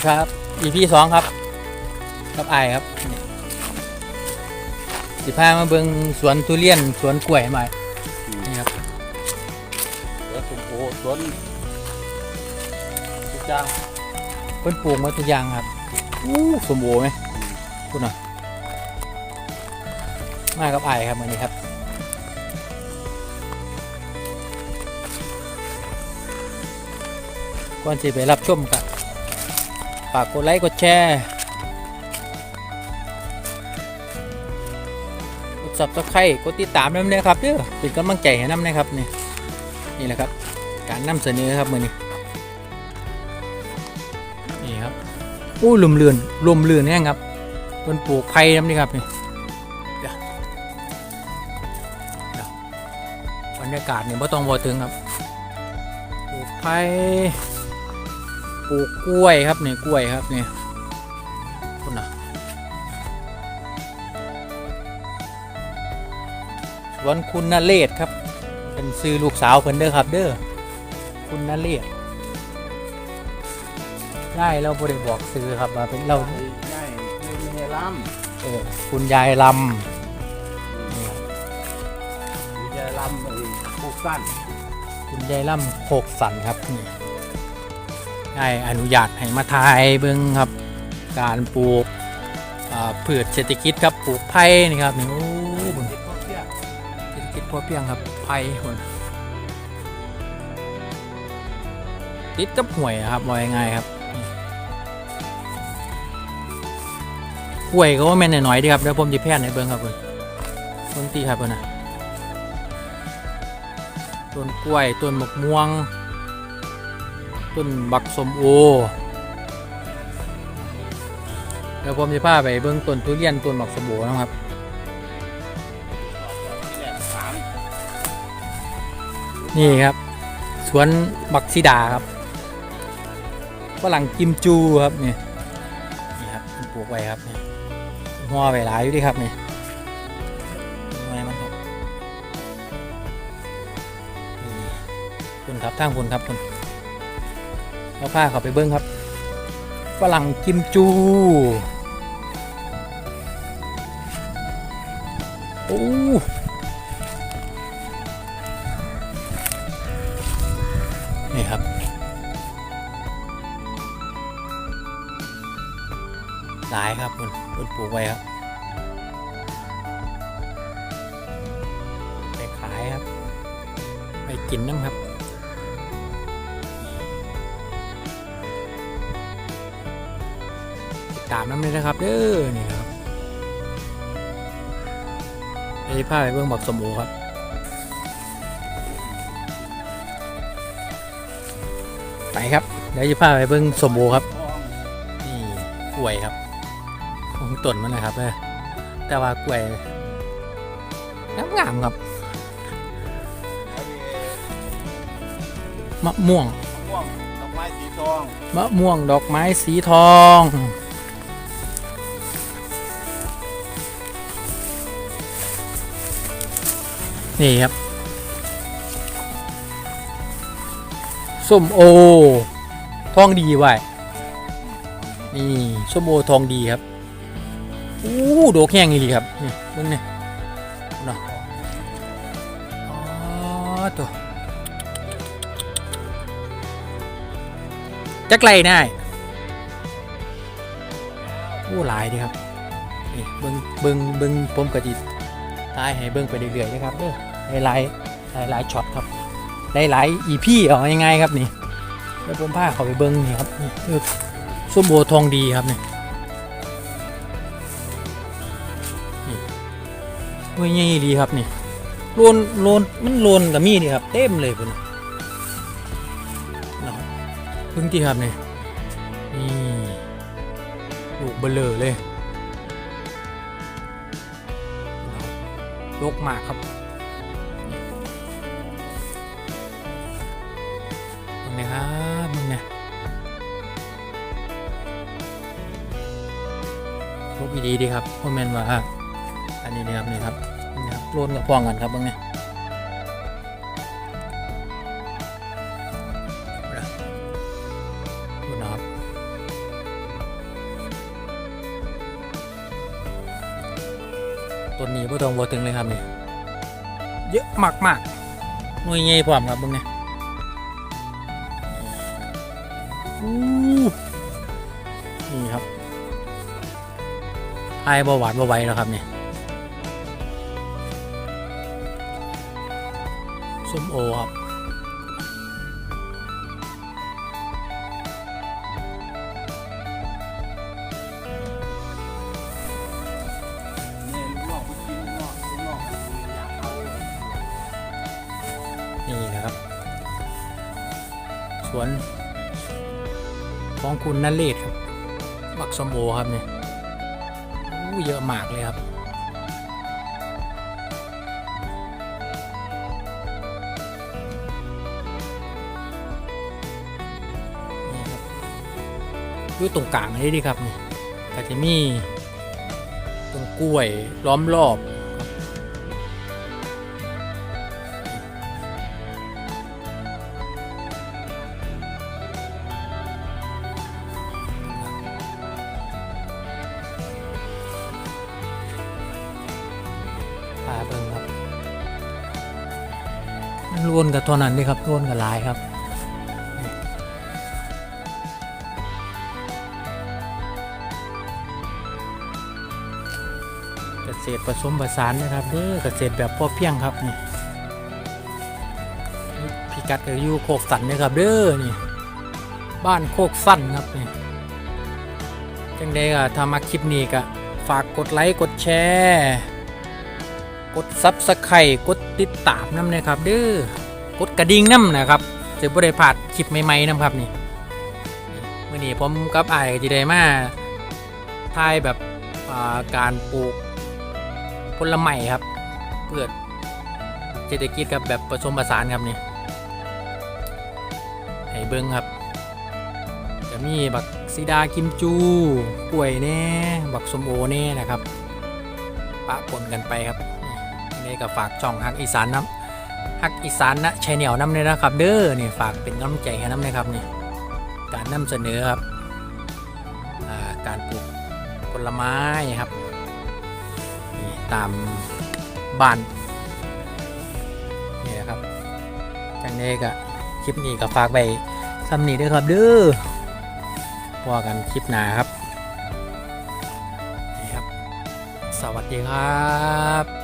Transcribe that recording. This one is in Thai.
สวัสดีครับ EP สองครับกับไอายครับนี่สิพามาเบิงสวนทุเรียนสวนกล้วยใหม่นี่ครับสวนสมโอสวนทุกอย่างเพิ่นปลูกมาทุกอย่างครับอู้สมโอไหมคุณหน่อยมากับไอายครับวันนี้ครับก่อนจะไปรับชมกับ ฝากกดไลค์กดแชร์กด subscribe กดติดตามน้ำเนี่ยครับเด้อเป็นกำลังใจให้น้ำนะครับนี่นี่แหละครับ การนำเสนอครับมือนี้นี่ครับอู้ลมเลือนลมเลือนแห้งครับบนปลูกไผ่น้ำนี่ครับนี่บรรยากาศนี่ไม่ต้องวอถึงครับปลูกไผ่ ปลูกกล้วยครับนี่กล้วยครับนี่คุณนะสวนคุณนเรศครับ เป็นซื้อลูกสาวเพิ่นเด้อครับ เด้อคุณนเรศได้เราบ่ได้บอกซื้อครับว่าเป็นเราง่ายง่ายไม่ให้ล้เออคุณยายลำมีใจล้ำไอ้พวกสั้นำคุณยายลำโคกสันครับนี่ ได้อนุญาตให้มาถ่ายเบิ่งครับการปลูกพืชเศรษฐกิจครับปลูกไผ่นี่ครับนี่โอ้เบิ่งติดพวกเที่ยงเศรษฐกิจพอเพียงครับไผ่คนติดกับห่วยครับว่ายังไงครับห่วยก็ว่าแม่นหน่อยๆดีครับเดี๋ยวผมจะแพทย์ในเบิ้งครับคุณต้นตีครับคุณนะต้นกล้วยต้นมะม่วง ต้นบักสมโอเดี๋ยวผมจะพาไปเบิ้องต้นทุเรียนต้นบักสมโอนะครับนี่ครับ สวนบักซิดาครับฝรั่งกิมจูครับนี่นี่ครับปลูกไว้ครับนี่หัวไว้หลายอยู่ดิครับนี่นี่ไว้มันครับนี่คุณครับทางคุณครับคุณ เอาผ้าเขาไปเบิ้งครับฝรั่งกิมจูโอ้นี่ครับ หลายครับคุณคุณปลูกไว้ครับไปขายครับ ไปกินน้ำครับ ติดตามน้ำเลยนะครับเด้อนี่นะครับเอ้ผ้าไปเบื้องบักสมโอครับไปครับเดี๋ยวจะพาไปเบิ้งสมโอครับนี่กล้วยครับของต้นมันนะครับเออแต่ว่ากล้วยงามๆครับอันนี้มะม่วงม่วงดอกไม้สีทองมะม่วงดอกไม้สีทอง นี่ครับส้มโอ ทองดีไว้นี่ส้มโอทองดีครับอู้โดกแห้งอีหลีครับนี่เบิ่งนี่เนะอ๋อตัวจักไรได้อู้หลายดีครับนี่เบิ่งเบิ่งเบิ่งผมกระจิตตายให้เบิ่งไปเรื่อยๆนะครับเด้อ หลายๆหลายๆช็อตครับได้หลายอีพีเอายังไงครับนี่แล้วผมพาเขาไปเบิ้งนี่ครับนี่เออส้มโอทองดีครับนี่นี่โอ้ยใหญ่ดีครับนี่โลนโลนมันโลนกับมีนี่ครับ เต็มเลยพุ่นะพึ่งที่ครับนี่นี่ลูกเบลอเลยนะครับลกมากครับะครับมึงนะพวกดีดีครับพวกแมนว่าอันนี้นะครับนี่ครับนี่ครับโวนกับพ่องกันครับมึงเนี่ต้นนี้ผู้ตรงบัวตึงเลยครับเนี่ยเยอะมากๆหน่วยไงพร้อมครับมึงเนี่ย นี่ครับไอ้บ่หวาดบ่ไวแล้วครับเนี่ยส้มโอครับนี่นะครับสวน ของคุณนันเลศครับบักสมโอครับเนี่ยอู้เยอะมากเลยครับนี่ครับอยู่ตรงกลางนี่ดีครับนี่ก็จะมีต้นกล้วยล้อมรอบ ล้วนกับตัวนั้นนี่ครับล้วนกับลายครับเกษตรผสมผสานนะครับเด้อเกษตรแบบพอเพียงครับนี่พิกัดก็อยู่โคกสันนะครับเด้อนี่บ้านโคกสั้นครับนี่จังใดก็ถ้ามาคลิปนี้ก็ฝากกดไลค์กดแชร์ กดซับสไครต์กดติดตามน้ำนะครับเด้อกดกระดิ่งน้ำนะครับจะบ่ได้พลาดคลิปใหม่ๆนะครับนี่มื่อนี้ผมกับไอ้จะได้มาถ่ายแบบาการปลูกผลไม้ครับเพื่อเศรษฐกิจครับแบบผสมผสานครับนี่ให้เบิ้งครับ จะมีบักซีดากิมจูกล้วยแน่บักสมโอแน่นะครับ ปะปนกันไปครับ นี่ก็ฝากช่องฮักอีสานน้ำฮักอีสานนะชแนลน้ำเลยนะครับ เด้อนี่ฝากเป็นกำลังใจให้น้ำเลยครับนี่การนำเสนอครับาการปลูกผลไม้ครับนี่ตามบ้านนี่นะครับจังเด้ก็คลิปนี้ก็ฝากไปซ้ำนี้ด้วยครับเด้อพอกันคลิปหน้าครับนี่ครับ สวัสดีครับ